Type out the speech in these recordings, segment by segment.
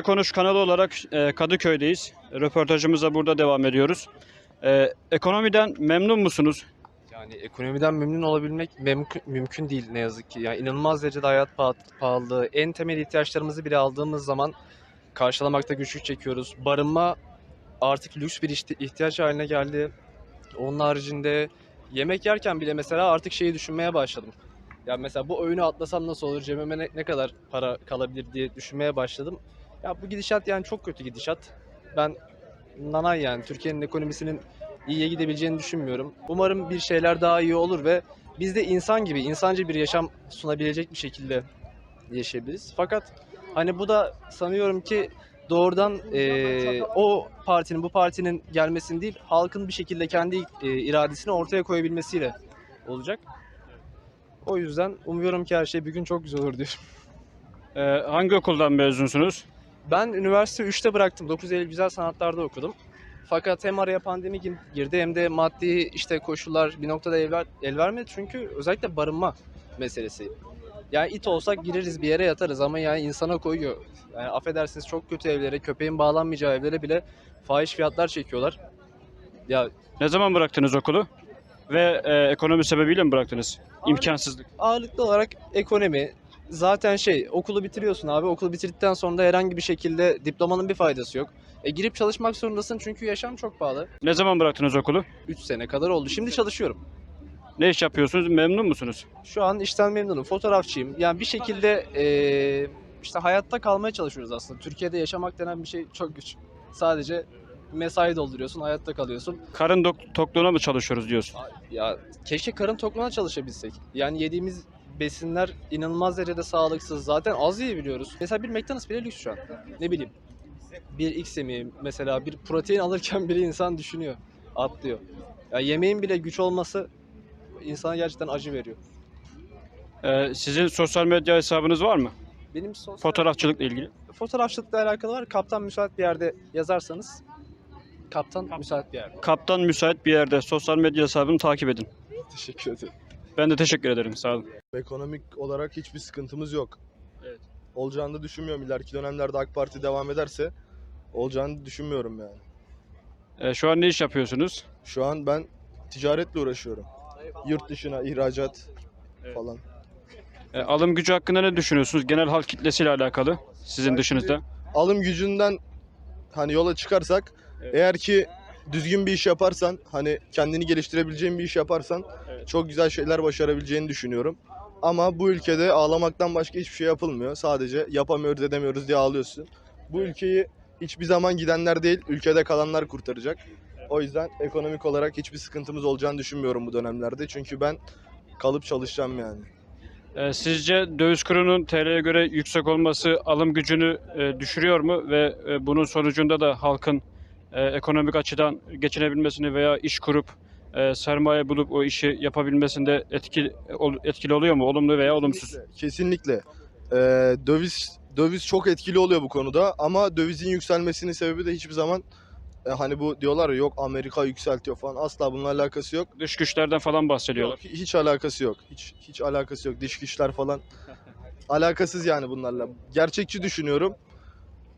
Gece Konuş kanalı olarak e, Kadıköy'deyiz. Röportajımıza burada devam ediyoruz. E, ekonomiden memnun musunuz? Yani ekonomiden memnun olabilmek mümkün, mümkün değil ne yazık ki. Yani inanılmaz derecede hayat paha- pahalılığı, en temel ihtiyaçlarımızı bile aldığımız zaman karşılamakta güçlük çekiyoruz. Barınma artık lüks bir ihtiyaç haline geldi. Onun haricinde yemek yerken bile mesela artık şeyi düşünmeye başladım. Ya mesela bu öğünü atlasam nasıl olur, cebime ne, ne kadar para kalabilir diye düşünmeye başladım. Ya bu gidişat yani çok kötü gidişat. Ben nanay yani Türkiye'nin ekonomisinin iyiye gidebileceğini düşünmüyorum. Umarım bir şeyler daha iyi olur ve biz de insan gibi, insancı bir yaşam sunabilecek bir şekilde yaşayabiliriz. Fakat hani bu da sanıyorum ki doğrudan eee, o partinin, bu partinin gelmesini değil, halkın bir şekilde kendi eee, iradesini ortaya koyabilmesiyle olacak. O yüzden umuyorum ki her şey bir gün çok güzel olur diyorum. E, hangi okuldan mezunsunuz? Ben üniversite 3'te bıraktım. 9 Eylül Güzel Sanatlar'da okudum. Fakat hem araya pandemi gir- girdi hem de maddi işte koşullar bir noktada el, ver- el vermedi. Çünkü özellikle barınma meselesi. Yani it olsak gireriz bir yere yatarız ama yani insana koyuyor. Yani affedersiniz çok kötü evlere, köpeğin bağlanmayacağı evlere bile fahiş fiyatlar çekiyorlar. Ya Ne zaman bıraktınız okulu? Ve e, ekonomi sebebiyle mi bıraktınız? İmkansızlık. ağırlıklı olarak ekonomi zaten şey okulu bitiriyorsun abi okulu bitirdikten sonra da herhangi bir şekilde diplomanın bir faydası yok. E, girip çalışmak zorundasın çünkü yaşam çok pahalı. Ne zaman bıraktınız okulu? 3 sene kadar oldu. Şimdi çalışıyorum. Ne iş yapıyorsunuz? Memnun musunuz? Şu an işten memnunum. Fotoğrafçıyım. Yani bir şekilde eee, işte hayatta kalmaya çalışıyoruz aslında. Türkiye'de yaşamak denen bir şey çok güç. Sadece mesai dolduruyorsun, hayatta kalıyorsun. Karın dok- tokluğuna mı çalışıyoruz diyorsun? Ya keşke karın tokluğuna çalışabilsek. Yani yediğimiz besinler inanılmaz derecede sağlıksız. Zaten az yiyebiliyoruz. Mesela bir McDonald's bile lüks şu an. Ne bileyim. Bir X yemeği mesela bir protein alırken bile insan düşünüyor. Atlıyor. Ya yemeğin bile güç olması insana gerçekten acı veriyor. E, sizin sosyal medya hesabınız var mı? Benim sosyal... Fotoğrafçılıkla ilgili. Fotoğrafçılıkla alakalı var. Kaptan müsait bir yerde yazarsanız Kaptan müsait bir yerde. Kaptan müsait bir yerde sosyal medya hesabını takip edin. Teşekkür ederim. Ben de teşekkür ederim. Sağ olun. Ekonomik olarak hiçbir sıkıntımız yok. Evet. Olacağını da düşünmüyorum. İleriki dönemlerde AK Parti devam ederse olacağını düşünmüyorum yani. E, şu an ne iş yapıyorsunuz? Şu an ben ticaretle uğraşıyorum. Yurt dışına ihracat Evet. falan. E, alım gücü hakkında ne düşünüyorsunuz? Genel halk kitlesiyle alakalı sizin Ben dışınızda. Alım gücünden hani yola çıkarsak Evet. eğer ki düzgün bir iş yaparsan hani kendini geliştirebileceğin bir iş yaparsan Evet. çok güzel şeyler başarabileceğini düşünüyorum. Ama bu ülkede ağlamaktan başka hiçbir şey yapılmıyor. Sadece yapamıyoruz edemiyoruz diye ağlıyorsun. Bu ülkeyi hiçbir zaman gidenler değil, ülkede kalanlar kurtaracak. O yüzden ekonomik olarak hiçbir sıkıntımız olacağını düşünmüyorum bu dönemlerde. Çünkü ben kalıp çalışacağım yani. E, sizce döviz kurunun TL'ye göre yüksek olması alım gücünü e, düşürüyor mu ve e, bunun sonucunda da halkın e, ekonomik açıdan geçinebilmesini veya iş kurup e, sermaye bulup o işi yapabilmesinde etkili ol- etkili oluyor mu? Olumlu veya olumsuz? Kesinlikle. Kesinlikle. Ee, döviz döviz çok etkili oluyor bu konuda ama dövizin yükselmesinin sebebi de hiçbir zaman e, hani bu diyorlar ya yok Amerika yükseltiyor falan asla bununla alakası yok. Dış güçlerden falan bahsediyorlar. Yok, hiç alakası yok. Hiç hiç alakası yok. Dış güçler falan alakasız yani bunlarla. Gerçekçi düşünüyorum.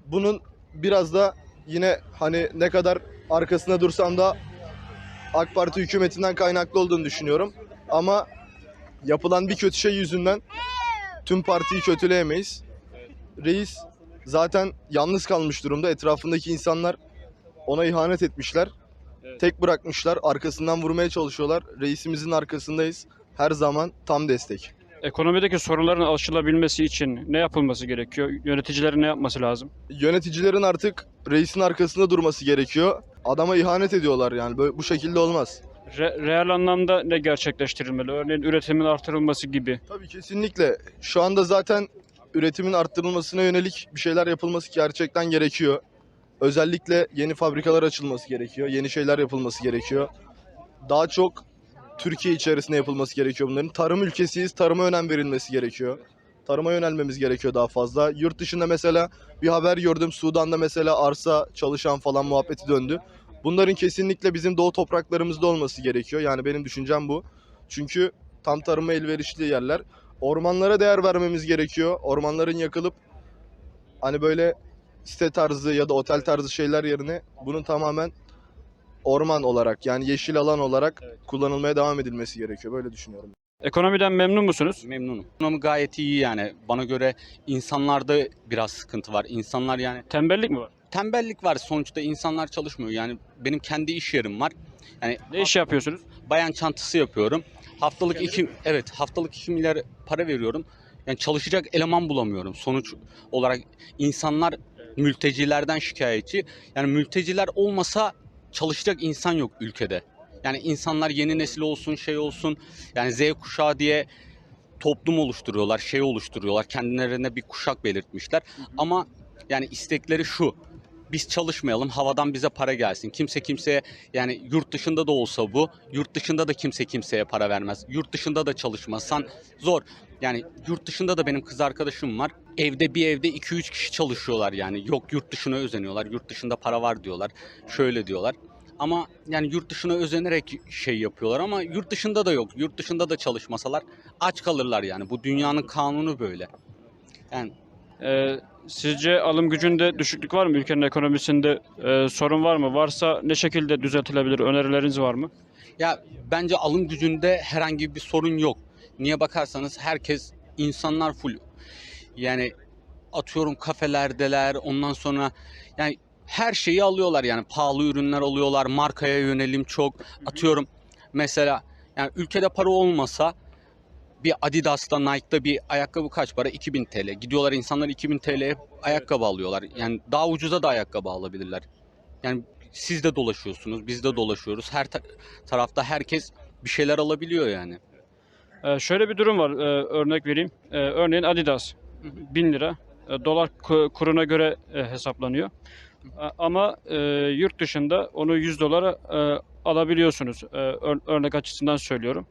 Bunun biraz da yine hani ne kadar arkasında dursam da AK Parti hükümetinden kaynaklı olduğunu düşünüyorum. Ama yapılan bir kötü şey yüzünden tüm partiyi kötüleyemeyiz. Reis zaten yalnız kalmış durumda. Etrafındaki insanlar ona ihanet etmişler. Evet. Tek bırakmışlar. Arkasından vurmaya çalışıyorlar. Reisimizin arkasındayız. Her zaman tam destek. Ekonomideki sorunların aşılabilmesi için ne yapılması gerekiyor? Yöneticilerin ne yapması lazım? Yöneticilerin artık reisin arkasında durması gerekiyor. Adama ihanet ediyorlar yani. Böyle, bu şekilde olmaz. Re- reel anlamda ne gerçekleştirilmeli? Örneğin üretimin artırılması gibi. Tabii kesinlikle. Şu anda zaten üretimin arttırılmasına yönelik bir şeyler yapılması gerçekten gerekiyor. Özellikle yeni fabrikalar açılması gerekiyor. Yeni şeyler yapılması gerekiyor. Daha çok Türkiye içerisinde yapılması gerekiyor bunların. Tarım ülkesiyiz. Tarıma önem verilmesi gerekiyor. Tarıma yönelmemiz gerekiyor daha fazla. Yurt dışında mesela bir haber gördüm. Sudan'da mesela arsa çalışan falan muhabbeti döndü. Bunların kesinlikle bizim doğu topraklarımızda olması gerekiyor. Yani benim düşüncem bu. Çünkü tam tarıma elverişli yerler. Ormanlara değer vermemiz gerekiyor. Ormanların yakılıp hani böyle site tarzı ya da otel tarzı şeyler yerine bunun tamamen orman olarak yani yeşil alan olarak kullanılmaya devam edilmesi gerekiyor. Böyle düşünüyorum. Ekonomiden memnun musunuz? Memnunum. Ekonomi gayet iyi yani. Bana göre insanlarda biraz sıkıntı var. İnsanlar yani Tembellik mi var? tembellik var. Sonuçta insanlar çalışmıyor. Yani benim kendi iş yerim var. Yani Ne iş yapıyorsunuz? bayan çantası yapıyorum. Haftalık iki evet haftalık 2 milyar para veriyorum. Yani çalışacak eleman bulamıyorum. Sonuç olarak insanlar mültecilerden şikayetçi. Yani mülteciler olmasa çalışacak insan yok ülkede. Yani insanlar yeni nesil olsun, şey olsun. Yani Z kuşağı diye toplum oluşturuyorlar, şey oluşturuyorlar. Kendilerine bir kuşak belirtmişler. Ama yani istekleri şu. Biz çalışmayalım, havadan bize para gelsin. Kimse kimseye yani yurt dışında da olsa bu, yurt dışında da kimse kimseye para vermez. Yurt dışında da çalışmasan zor. Yani yurt dışında da benim kız arkadaşım var. Evde bir evde 2-3 kişi çalışıyorlar yani. Yok yurt dışına özeniyorlar. Yurt dışında para var diyorlar. Şöyle diyorlar. Ama yani yurt dışına özenerek şey yapıyorlar ama yurt dışında da yok. Yurt dışında da çalışmasalar aç kalırlar yani. Bu dünyanın kanunu böyle. Yani Ee, sizce alım gücünde düşüklük var mı? Ülkenin ekonomisinde e, sorun var mı? Varsa ne şekilde düzeltilebilir? Önerileriniz var mı? Ya bence alım gücünde herhangi bir sorun yok. Niye bakarsanız herkes insanlar full. Yani atıyorum kafelerdeler ondan sonra yani her şeyi alıyorlar yani pahalı ürünler alıyorlar markaya yönelim çok atıyorum mesela yani ülkede para olmasa bir Adidas'ta Nike'da bir ayakkabı kaç para 2000 TL gidiyorlar insanlar 2000 TL'ye ayakkabı alıyorlar yani daha ucuza da ayakkabı alabilirler yani siz de dolaşıyorsunuz biz de dolaşıyoruz her ta- tarafta herkes bir şeyler alabiliyor yani. Ee, şöyle bir durum var. Ee, örnek vereyim. Ee, örneğin Adidas 1000 lira. Ee, dolar ku- kuruna göre e, hesaplanıyor. Ama e, yurt dışında onu 100 dolara e, alabiliyorsunuz. E, ör- örnek açısından söylüyorum.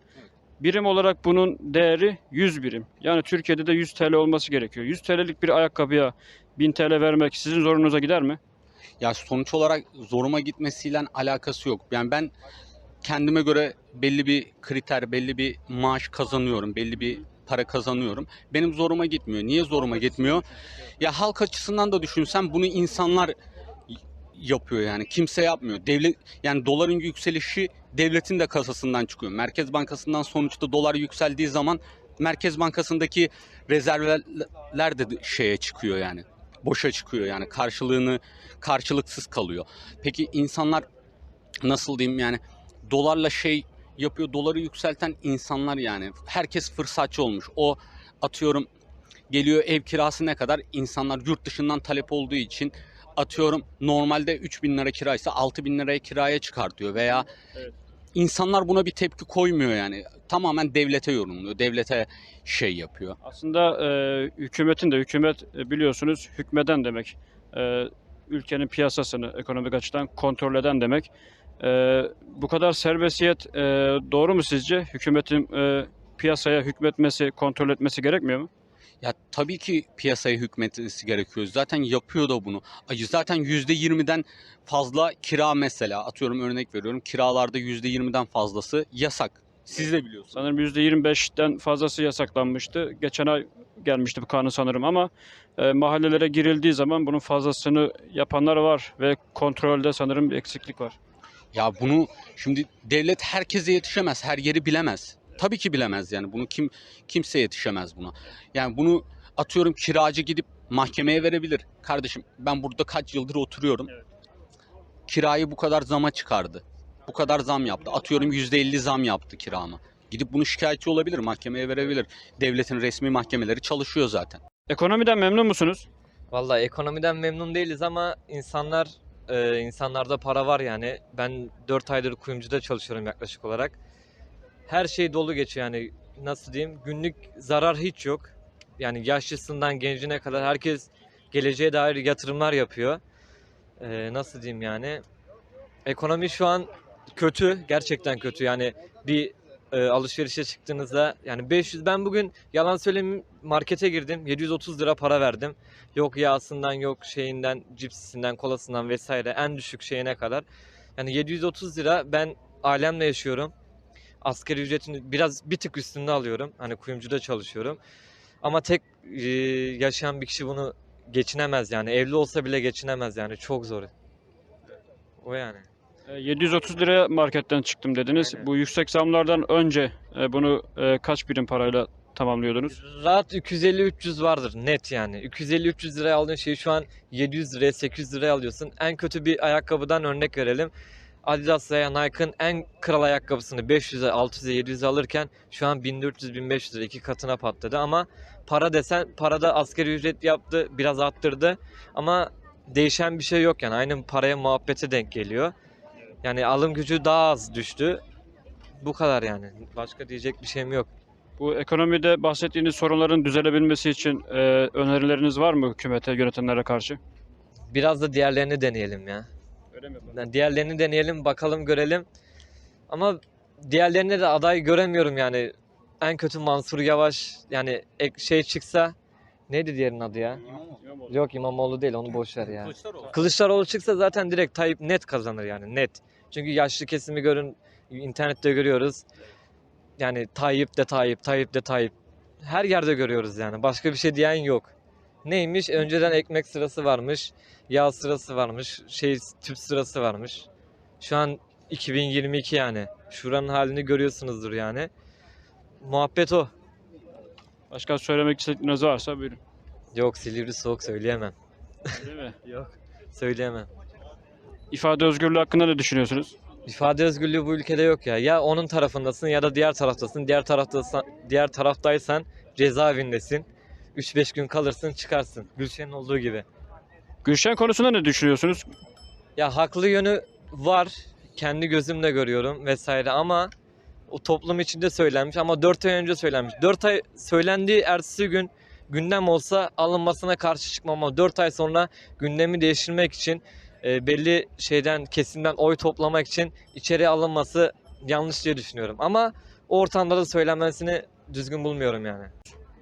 Birim olarak bunun değeri 100 birim. Yani Türkiye'de de 100 TL olması gerekiyor. 100 TL'lik bir ayakkabıya 1000 TL vermek sizin zorunuza gider mi? Ya sonuç olarak zoruma gitmesiyle alakası yok. Yani ben kendime göre belli bir kriter, belli bir maaş kazanıyorum, belli bir para kazanıyorum. Benim zoruma gitmiyor. Niye zoruma gitmiyor? Ya halk açısından da düşünsem bunu insanlar yapıyor yani. Kimse yapmıyor. Devlet yani doların yükselişi devletin de kasasından çıkıyor. Merkez Bankası'ndan sonuçta dolar yükseldiği zaman Merkez Bankası'ndaki rezervler de şeye çıkıyor yani. Boşa çıkıyor yani karşılığını karşılıksız kalıyor. Peki insanlar nasıl diyeyim yani dolarla şey yapıyor doları yükselten insanlar yani herkes fırsatçı olmuş. O atıyorum geliyor ev kirası ne kadar insanlar yurt dışından talep olduğu için atıyorum normalde 3000 lira kiraysa 6000 liraya kiraya çıkartıyor veya Evet. insanlar buna bir tepki koymuyor yani. Tamamen devlete yorumluyor. Devlete şey yapıyor. Aslında e, hükümetin de hükümet e, biliyorsunuz hükmeden demek. E, ülkenin piyasasını ekonomik açıdan kontrol eden demek. E, bu kadar serbestiyet e, doğru mu sizce? Hükümetin e, piyasaya hükmetmesi, kontrol etmesi gerekmiyor mu? Ya tabii ki piyasaya hükmetmesi gerekiyor. Zaten yapıyor da bunu. Zaten %20'den fazla kira mesela atıyorum örnek veriyorum. Kiralarda %20'den fazlası yasak. Siz de biliyorsunuz. Sanırım %25'ten fazlası yasaklanmıştı. Geçen ay gelmişti bu kanun sanırım ama e, mahallelere girildiği zaman bunun fazlasını yapanlar var ve kontrolde sanırım bir eksiklik var. Ya bunu şimdi devlet herkese yetişemez. Her yeri bilemez. Tabii ki bilemez yani. Bunu kim kimse yetişemez buna. Yani bunu atıyorum kiracı gidip mahkemeye verebilir. Kardeşim ben burada kaç yıldır oturuyorum. Evet. Kirayı bu kadar zama çıkardı. Bu kadar zam yaptı. Atıyorum %50 zam yaptı kirama. Gidip bunu şikayetçi olabilir, mahkemeye verebilir. Devletin resmi mahkemeleri çalışıyor zaten. Ekonomiden memnun musunuz? Vallahi ekonomiden memnun değiliz ama insanlar e, insanlarda para var yani. Ben 4 aydır kuyumcuda çalışıyorum yaklaşık olarak. Her şey dolu geçiyor yani nasıl diyeyim günlük zarar hiç yok. Yani yaşlısından gencine kadar herkes geleceğe dair yatırımlar yapıyor. E, nasıl diyeyim yani ekonomi şu an kötü gerçekten kötü yani bir e, alışverişe çıktığınızda yani 500 ben bugün yalan söyleyeyim markete girdim 730 lira para verdim. Yok yağsından yok şeyinden cipsisinden kolasından vesaire en düşük şeyine kadar. Yani 730 lira ben ailemle yaşıyorum. Asgari ücretin biraz bir tık üstünde alıyorum. Hani kuyumcuda çalışıyorum. Ama tek e, yaşayan bir kişi bunu geçinemez yani. Evli olsa bile geçinemez yani. Çok zor. O yani. E, 730 liraya marketten çıktım dediniz. Aynen. Bu yüksek zamlardan önce e, bunu e, kaç birim parayla tamamlıyordunuz? Rahat 250-300 vardır net yani. 250-300 liraya aldığın şeyi şu an 700 liraya 800 liraya alıyorsun. En kötü bir ayakkabıdan örnek verelim. Adidas veya Nike'ın en kral ayakkabısını 500'e, 600'e, 700'e alırken şu an 1400-1500 lira iki katına patladı ama para desen parada asgari ücret yaptı, biraz arttırdı ama değişen bir şey yok yani aynı paraya muhabbete denk geliyor. Yani alım gücü daha az düştü. Bu kadar yani. Başka diyecek bir şeyim yok. Bu ekonomide bahsettiğiniz sorunların düzelebilmesi için e, önerileriniz var mı hükümete, yönetenlere karşı? Biraz da diğerlerini deneyelim ya. Öyle mi? Yani diğerlerini deneyelim, bakalım, görelim. Ama diğerlerine de aday göremiyorum yani. En kötü Mansur Yavaş yani ek şey çıksa neydi diğerinin adı ya? Yok İmamoğlu değil onu boş ver ya. Kılıçdaroğlu çıksa zaten direkt Tayyip net kazanır yani net. Çünkü yaşlı kesimi görün internette görüyoruz. Yani Tayyip de Tayyip, Tayyip de Tayyip. Her yerde görüyoruz yani. Başka bir şey diyen yok. Neymiş? Önceden ekmek sırası varmış, yağ sırası varmış, şey tüp sırası varmış. Şu an 2022 yani. Şuranın halini görüyorsunuzdur yani. Muhabbet o. Başka söylemek istediğiniz varsa buyurun. Yok Silivri soğuk söyleyemem. Değil mi? Yok. Söyleyemem. İfade özgürlüğü hakkında ne düşünüyorsunuz? İfade özgürlüğü bu ülkede yok ya. Ya onun tarafındasın ya da diğer taraftasın. Diğer taraftasın, diğer taraftaysan cezaevindesin. 3-5 gün kalırsın çıkarsın. Gülşen'in olduğu gibi. Gülşen konusunda ne düşünüyorsunuz? Ya haklı yönü var. Kendi gözümle görüyorum vesaire ama o toplum içinde söylenmiş ama 4 ay önce söylenmiş. 4 ay söylendiği ertesi gün gündem olsa alınmasına karşı çıkmam ama 4 ay sonra gündemi değiştirmek için e, belli şeyden kesimden oy toplamak için içeri alınması yanlış diye düşünüyorum. Ama o ortamda da söylenmesini düzgün bulmuyorum yani.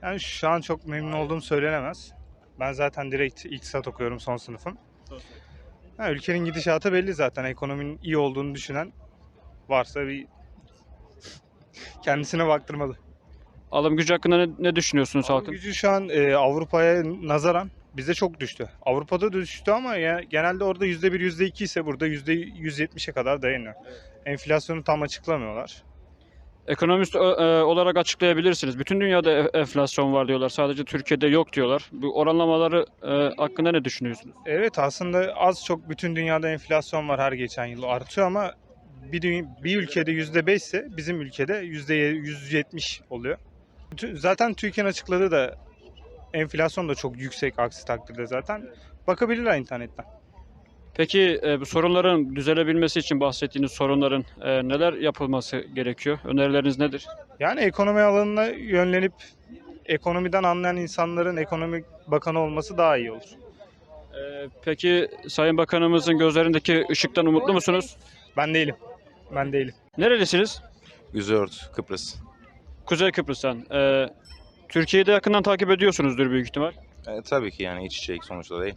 Yani şu an çok memnun olduğum söylenemez. Ben zaten direkt iktisat okuyorum son sınıfım. Ha, ülkenin gidişatı belli zaten. Ekonominin iyi olduğunu düşünen varsa bir kendisine baktırmalı. Alım gücü hakkında ne, ne düşünüyorsunuz Alım halkın? gücü şu an e, Avrupa'ya nazaran bizde çok düştü. Avrupa'da da düştü ama ya, genelde orada %1, %2 ise burada %170'e kadar dayanıyor. Enflasyonu tam açıklamıyorlar. Ekonomist ö- e, olarak açıklayabilirsiniz. Bütün dünyada e- enflasyon var diyorlar. Sadece Türkiye'de yok diyorlar. Bu oranlamaları e, hakkında ne düşünüyorsunuz? Evet aslında az çok bütün dünyada enflasyon var her geçen yıl artıyor ama bir, bir ülkede %5 ise bizim ülkede %170 oluyor. Bütün- Zaten Türkiye'nin açıkladığı da enflasyon da çok yüksek aksi takdirde zaten. Bakabilirler internetten. Peki e, bu sorunların düzelebilmesi için bahsettiğiniz sorunların e, neler yapılması gerekiyor? Önerileriniz nedir? Yani ekonomi alanına yönlenip ekonomiden anlayan insanların ekonomi bakanı olması daha iyi olur. E, peki Sayın Bakanımızın gözlerindeki ışıktan umutlu musunuz? Ben değilim. Ben değilim. Nerelisiniz? Güzört, Kıbrıs. Kuzey Kıbrıs'tan. E, Türkiye'yi de yakından takip ediyorsunuzdur büyük ihtimal. E, tabii ki yani iç içelik sonuçta değil.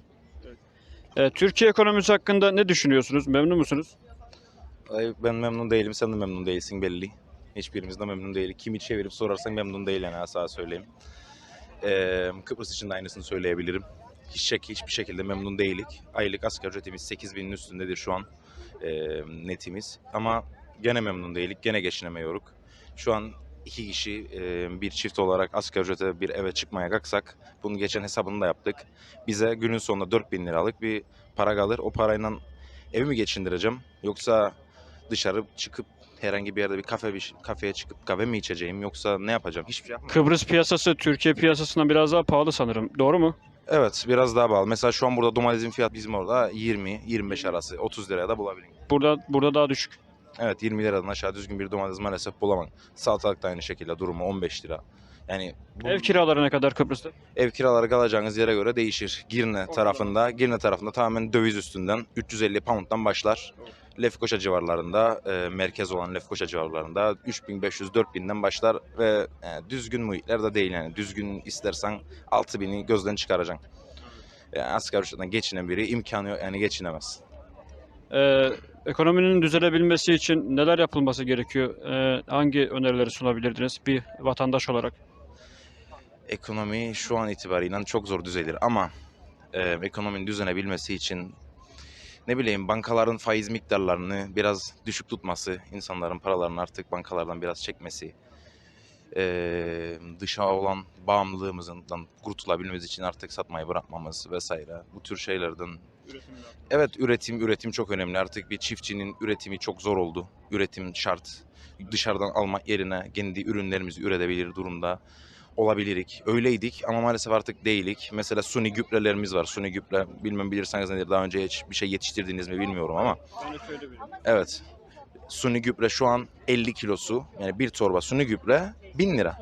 E, Türkiye ekonomisi hakkında ne düşünüyorsunuz? Memnun musunuz? Ay, Ben memnun değilim, sen de memnun değilsin belli. Hiçbirimiz de memnun değil. Kimi çevirip sorarsan memnun değil yani asla söyleyeyim. E, Kıbrıs için de aynısını söyleyebilirim. Hiç hiçbir şekilde memnun değilik. Aylık asgari ücretimiz 8000'in üstündedir şu an e, netimiz. Ama gene memnun değilik, gene geçinemiyoruz. Şu an iki kişi bir çift olarak asgari ücrete bir eve çıkmaya kalksak bunun geçen hesabını da yaptık. Bize günün sonunda 4000 liralık bir para kalır. O parayla evi mi geçindireceğim yoksa dışarı çıkıp herhangi bir yerde bir kafe bir kafeye çıkıp kahve mi içeceğim yoksa ne yapacağım? Hiçbir şey yapmayacağım. Kıbrıs piyasası Türkiye piyasasından biraz daha pahalı sanırım. Doğru mu? Evet biraz daha bağlı. Mesela şu an burada domatesin fiyatı bizim orada 20-25 arası 30 liraya da bulabilirim. Burada burada daha düşük. Evet 20 liradan aşağı düzgün bir domates maalesef bulamam. Salatalık da aynı şekilde durumu 15 lira. Yani bu Ev kiraları ne kadar Kıbrıs'ta? ev kiraları kalacağınız yere göre değişir. Girne tarafında, Girne tarafında tamamen döviz üstünden 350 pound'dan başlar. Lefkoşa civarlarında, e, merkez olan Lefkoşa civarlarında 3500-4000'den başlar ve e, düzgün muhitler de değil yani. Düzgün istersen 6000'i gözden çıkaracaksın. Yani asgari ücretten geçinen biri imkanı yok yani geçinemez. Ee, ekonominin düzelebilmesi için neler yapılması gerekiyor? Ee, hangi önerileri sunabilirdiniz bir vatandaş olarak? Ekonomi şu an itibariyle çok zor düzelir ama e, ekonominin düzenebilmesi için ne bileyim bankaların faiz miktarlarını biraz düşük tutması, insanların paralarını artık bankalardan biraz çekmesi, e, dışa olan bağımlılığımızdan kurtulabilmemiz için artık satmayı bırakmamız vesaire. Bu tür şeylerden Evet üretim üretim çok önemli. Artık bir çiftçinin üretimi çok zor oldu. Üretim şart. Dışarıdan almak yerine kendi ürünlerimizi üretebilir durumda olabilirik. Öyleydik ama maalesef artık değilik. Mesela suni gübrelerimiz var. Suni gübre bilmem bilirseniz nedir. Daha önce hiç bir şey yetiştirdiniz mi bilmiyorum ama. Evet. Suni gübre şu an 50 kilosu yani bir torba suni gübre 1000 lira.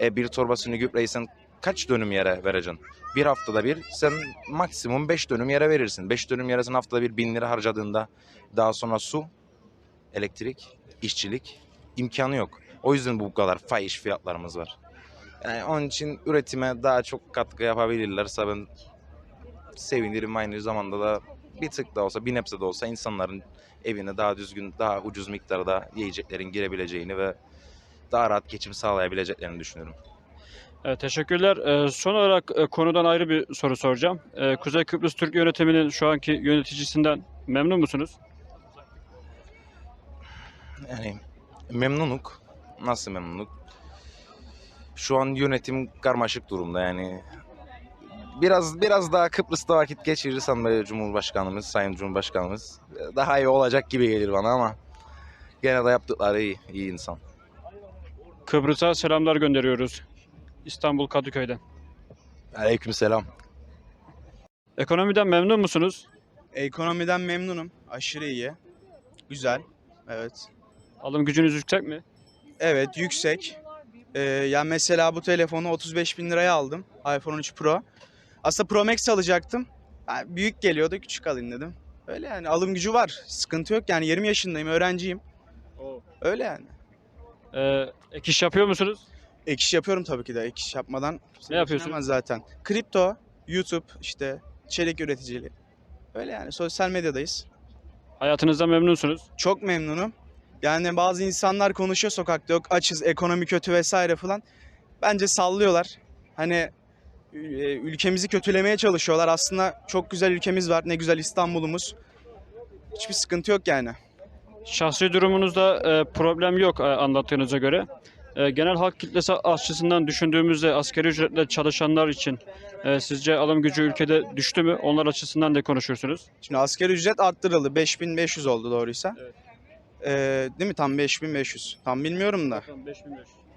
E bir torba suni gübreyi sen kaç dönüm yere vereceksin? Bir haftada bir sen maksimum 5 dönüm yere verirsin. 5 dönüm yere sen haftada bir 1000 lira harcadığında daha sonra su, elektrik, işçilik imkanı yok. O yüzden bu kadar fahiş fiyatlarımız var. Yani onun için üretime daha çok katkı yapabilirlerse ben sevinirim aynı zamanda da bir tık da olsa bir nebze de olsa insanların evine daha düzgün, daha ucuz miktarda yiyeceklerin girebileceğini ve daha rahat geçim sağlayabileceklerini düşünüyorum. Evet, teşekkürler. Ee, son olarak e, konudan ayrı bir soru soracağım. Ee, Kuzey Kıbrıs Türk yönetiminin şu anki yöneticisinden memnun musunuz? Yani memnunuk. Nasıl memnunuk? Şu an yönetim karmaşık durumda yani. Biraz biraz daha Kıbrıs'ta vakit geçirirsem böyle Cumhurbaşkanımız, Sayın Cumhurbaşkanımız daha iyi olacak gibi gelir bana ama gene de yaptıkları iyi, iyi insan. Kıbrıs'a selamlar gönderiyoruz. İstanbul Kadıköy'den. Aleykümselam. Ekonomiden memnun musunuz? Ekonomiden memnunum. Aşırı iyi. Güzel. Evet. Alım gücünüz yüksek mi? Evet yüksek. Ee, ya mesela bu telefonu 35 bin liraya aldım. iPhone 13 Pro. Aslında Pro Max alacaktım. Yani büyük geliyordu küçük alayım dedim. Öyle yani alım gücü var. Sıkıntı yok yani 20 yaşındayım öğrenciyim. Öyle yani. Ee, ek iş yapıyor musunuz? Ek iş yapıyorum tabii ki de. Ek iş yapmadan Ne yapıyorsun? geçinemez zaten. Kripto, YouTube, işte çelik üreticiliği. Öyle yani sosyal medyadayız. Hayatınızdan memnunsunuz. Çok memnunum. Yani bazı insanlar konuşuyor sokakta yok açız, ekonomi kötü vesaire falan. Bence sallıyorlar. Hani e, ülkemizi kötülemeye çalışıyorlar. Aslında çok güzel ülkemiz var. Ne güzel İstanbul'umuz. Hiçbir sıkıntı yok yani. Şahsi durumunuzda e, problem yok e, anlattığınıza göre. E, genel halk kitlesi açısından düşündüğümüzde asgari ücretle çalışanlar için e, sizce alım gücü ülkede düştü mü? Onlar açısından ne konuşursunuz? Şimdi asgari ücret arttırıldı. 5500 oldu doğruysa. Evet. Ee, değil mi? Tam 5500. Tam bilmiyorum da.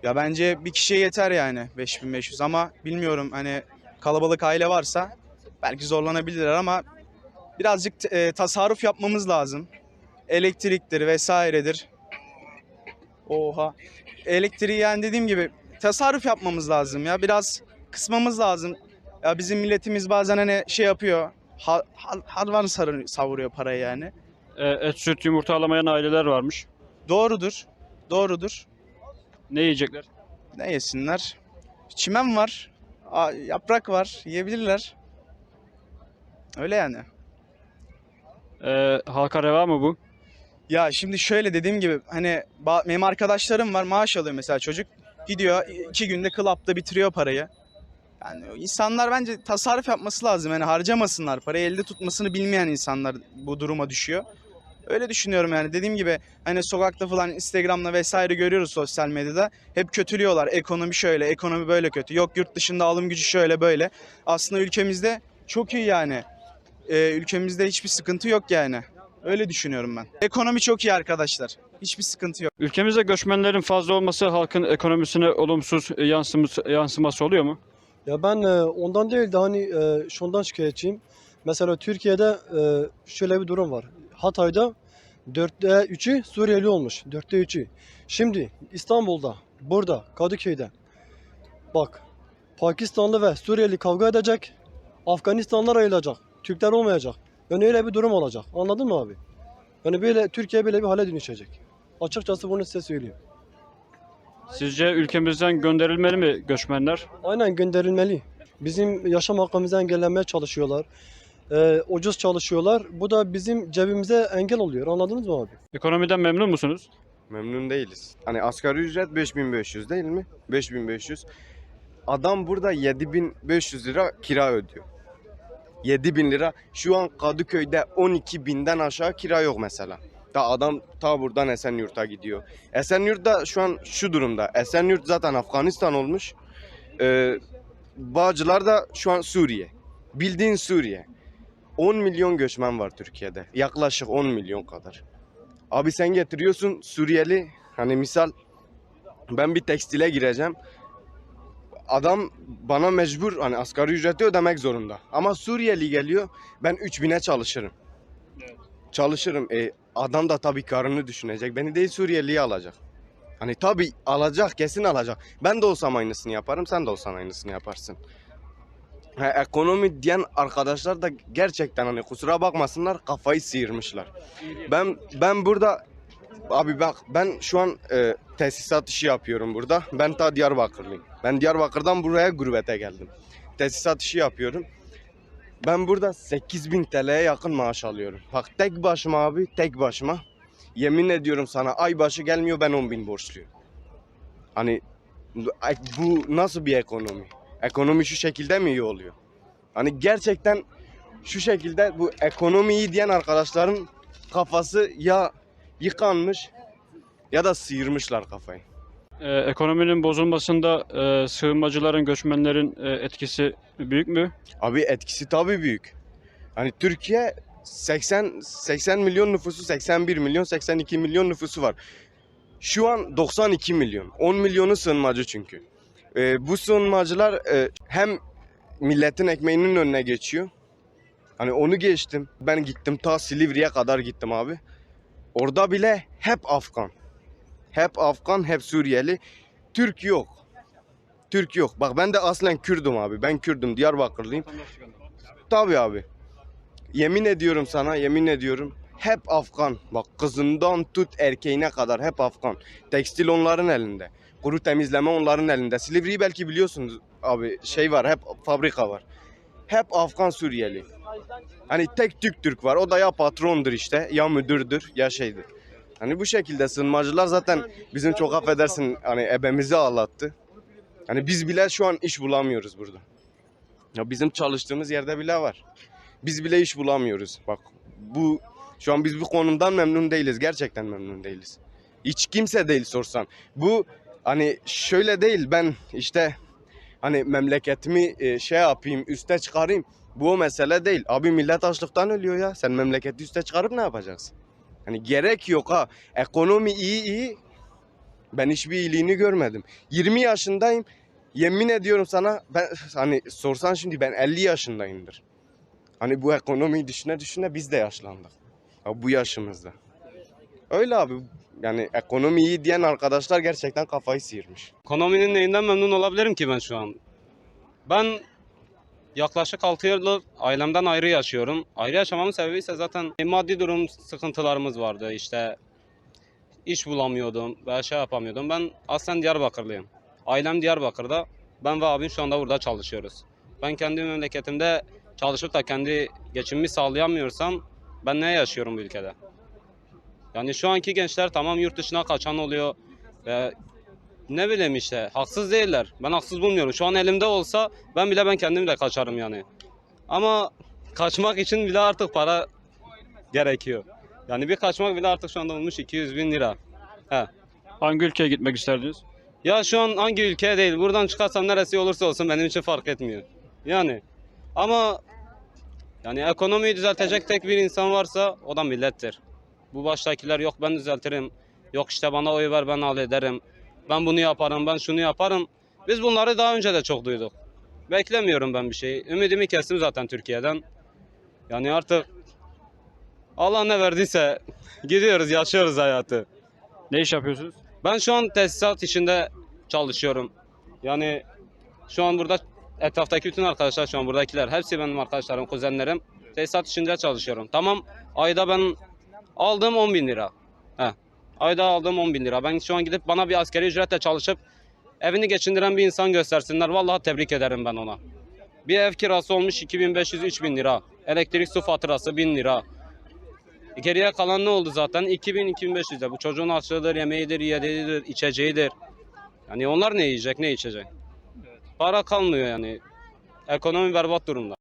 Ya bence bir kişiye yeter yani 5500 ama bilmiyorum hani kalabalık aile varsa belki zorlanabilirler ama birazcık e, tasarruf yapmamız lazım. Elektriktir vesairedir. Oha. Elektriği yani dediğim gibi tasarruf yapmamız lazım ya. Biraz kısmamız lazım. Ya bizim milletimiz bazen hani şey yapıyor. Ha, ha, harvan sarı- savuruyor parayı yani. E, et, süt, yumurta alamayan aileler varmış. Doğrudur. Doğrudur. Ne yiyecekler? Ne yesinler? Çimen var. a- Yaprak var. Yiyebilirler. Öyle yani. E, halka reva mı bu? Ya şimdi şöyle dediğim gibi hani benim arkadaşlarım var maaş alıyor mesela çocuk. Gidiyor iki günde klapta bitiriyor parayı. Yani insanlar bence tasarruf yapması lazım. Yani harcamasınlar. Parayı elde tutmasını bilmeyen insanlar bu duruma düşüyor. Öyle düşünüyorum yani. Dediğim gibi hani sokakta falan Instagram'da vesaire görüyoruz sosyal medyada. Hep kötülüyorlar. Ekonomi şöyle, ekonomi böyle kötü. Yok yurt dışında alım gücü şöyle böyle. Aslında ülkemizde çok iyi yani. Ee, ülkemizde hiçbir sıkıntı yok yani. Öyle düşünüyorum ben. Ekonomi çok iyi arkadaşlar. Hiçbir sıkıntı yok. Ülkemizde göçmenlerin fazla olması halkın ekonomisine olumsuz yansıması, yansıması oluyor mu? Ya ben e, ondan değil de hani e, şundan şikayetçiyim. Mesela Türkiye'de e, şöyle bir durum var. Hatay'da 4'te 3'ü Suriyeli olmuş. 4'te 3'ü. Şimdi İstanbul'da, burada, Kadıköy'de bak Pakistanlı ve Suriyeli kavga edecek. Afganistanlılar ayılacak. Türkler olmayacak. Yani öyle bir durum olacak. Anladın mı abi? Yani böyle Türkiye böyle bir hale dönüşecek. Açıkçası bunu size söyleyeyim. Sizce ülkemizden gönderilmeli mi göçmenler? Aynen gönderilmeli. Bizim yaşam hakkımızı engellemeye çalışıyorlar. Ee, ucuz çalışıyorlar. Bu da bizim cebimize engel oluyor. Anladınız mı abi? Ekonomiden memnun musunuz? Memnun değiliz. Hani asgari ücret 5500 değil mi? 5500. Adam burada 7500 lira kira ödüyor. 7 bin lira. Şu an Kadıköy'de 12 binden aşağı kira yok mesela. Da adam ta buradan Esenyurt'a gidiyor. Esenyurt da şu an şu durumda. Esenyurt zaten Afganistan olmuş. Ee, Bağcılar da şu an Suriye. Bildiğin Suriye. 10 milyon göçmen var Türkiye'de. Yaklaşık 10 milyon kadar. Abi sen getiriyorsun Suriyeli hani misal ben bir tekstile gireceğim. Adam bana mecbur hani asgari ücreti ödemek zorunda. Ama Suriyeli geliyor ben 3000'e çalışırım. Çalışırım. E, adam da tabii karını düşünecek. Beni değil Suriyeli'yi alacak. Hani tabii alacak kesin alacak. Ben de olsam aynısını yaparım sen de olsan aynısını yaparsın. Ha, ekonomi diyen arkadaşlar da gerçekten hani kusura bakmasınlar kafayı sıyırmışlar. Ben ben burada abi bak ben şu an e, tesisat işi yapıyorum burada. Ben ta Diyarbakırlıyım. Ben Diyarbakır'dan buraya gurbete geldim. Tesisat işi yapıyorum. Ben burada 8000 TL'ye yakın maaş alıyorum. Bak tek başıma abi tek başıma. Yemin ediyorum sana ay başı gelmiyor ben 10 bin borçluyum. Hani bu nasıl bir ekonomi? Ekonomi şu şekilde mi iyi oluyor? Hani gerçekten şu şekilde bu ekonomiyi diyen arkadaşların kafası ya yıkanmış ya da sıyırmışlar kafayı. Ee, ekonominin bozulmasında e, sığınmacıların, göçmenlerin e, etkisi büyük mü? Abi etkisi tabii büyük. Hani Türkiye 80 80 milyon nüfusu 81 milyon 82 milyon nüfusu var. Şu an 92 milyon. 10 milyonu sığınmacı çünkü. Ee, bu sığınmacılar e, hem milletin ekmeğinin önüne geçiyor. Hani onu geçtim. Ben gittim ta Silivri'ye kadar gittim abi. Orada bile hep Afgan. Hep Afgan, hep Suriyeli. Türk yok. Türk yok. Bak ben de aslen Kürdüm abi. Ben Kürdüm, Diyarbakırlıyım. Tabii abi. Yemin ediyorum sana, yemin ediyorum. Hep Afgan. Bak kızından tut erkeğine kadar hep Afgan. Tekstil onların elinde. Kuru temizleme onların elinde. Silivri'yi belki biliyorsunuz abi. Şey var, hep fabrika var. Hep Afgan Suriyeli. Hani tek Türk Türk var. O da ya patrondur işte, ya müdürdür, ya şeydir. Hani bu şekilde sığınmacılar zaten bizim çok affedersin hani ebemizi ağlattı. Hani biz bile şu an iş bulamıyoruz burada. Ya bizim çalıştığımız yerde bile var. Biz bile iş bulamıyoruz. Bak bu şu an biz bu konumdan memnun değiliz. Gerçekten memnun değiliz. Hiç kimse değil sorsan. Bu hani şöyle değil ben işte hani memleketimi e, şey yapayım üste çıkarayım. Bu o mesele değil. Abi millet açlıktan ölüyor ya. Sen memleketi üste çıkarıp ne yapacaksın? Hani gerek yok ha. Ekonomi iyi iyi. Ben hiçbir iyiliğini görmedim. 20 yaşındayım. Yemin ediyorum sana ben hani sorsan şimdi ben 50 yaşındayımdır. Hani bu ekonomiyi düşüne düşüne biz de yaşlandık. Ya bu yaşımızda. Öyle abi. Yani ekonomi iyi diyen arkadaşlar gerçekten kafayı sıyırmış. Ekonominin neyinden memnun olabilirim ki ben şu an? Ben yaklaşık 6 yıldır ailemden ayrı yaşıyorum. Ayrı yaşamamın sebebi ise zaten maddi durum sıkıntılarımız vardı. İşte iş bulamıyordum veya şey yapamıyordum. Ben aslen Diyarbakırlıyım. Ailem Diyarbakır'da. Ben ve abim şu anda burada çalışıyoruz. Ben kendi memleketimde çalışıp da kendi geçimimi sağlayamıyorsam ben ne yaşıyorum bu ülkede? Yani şu anki gençler tamam yurt dışına kaçan oluyor. Ve ne bileyim işte haksız değiller. Ben haksız bulmuyorum. Şu an elimde olsa ben bile ben kendim de kaçarım yani. Ama kaçmak için bile artık para gerekiyor. Yani bir kaçmak bile artık şu anda olmuş 200 bin lira. Hangi ülkeye gitmek isterdiniz? Ya şu an hangi ülke değil. Buradan çıkarsam neresi olursa olsun benim için fark etmiyor. Yani ama yani ekonomiyi düzeltecek tek bir insan varsa o da millettir. Bu baştakiler yok ben düzeltirim. Yok işte bana oy ver ben hallederim. Ben bunu yaparım ben şunu yaparım. Biz bunları daha önce de çok duyduk. Beklemiyorum ben bir şey. Ümidimi kestim zaten Türkiye'den. Yani artık Allah ne verdiyse gidiyoruz yaşıyoruz hayatı. Ne iş yapıyorsunuz? Ben şu an tesisat işinde çalışıyorum. Yani şu an burada etraftaki bütün arkadaşlar şu an buradakiler hepsi benim arkadaşlarım, kuzenlerim. Tesisat işinde çalışıyorum. Tamam ayda ben aldığım 10 bin lira. Heh. Ayda aldığım 10 bin lira. Ben şu an gidip bana bir askeri ücretle çalışıp evini geçindiren bir insan göstersinler. Vallahi tebrik ederim ben ona. Bir ev kirası olmuş 2500-3000 lira. Elektrik su faturası 1000 lira. Geriye kalan ne oldu zaten? 2000-2500 lira. Bu çocuğun açlığıdır, yemeğidir, yediğidir, içeceğidir. Yani onlar ne yiyecek, ne içecek? Para kalmıyor yani. Ekonomi berbat durumda.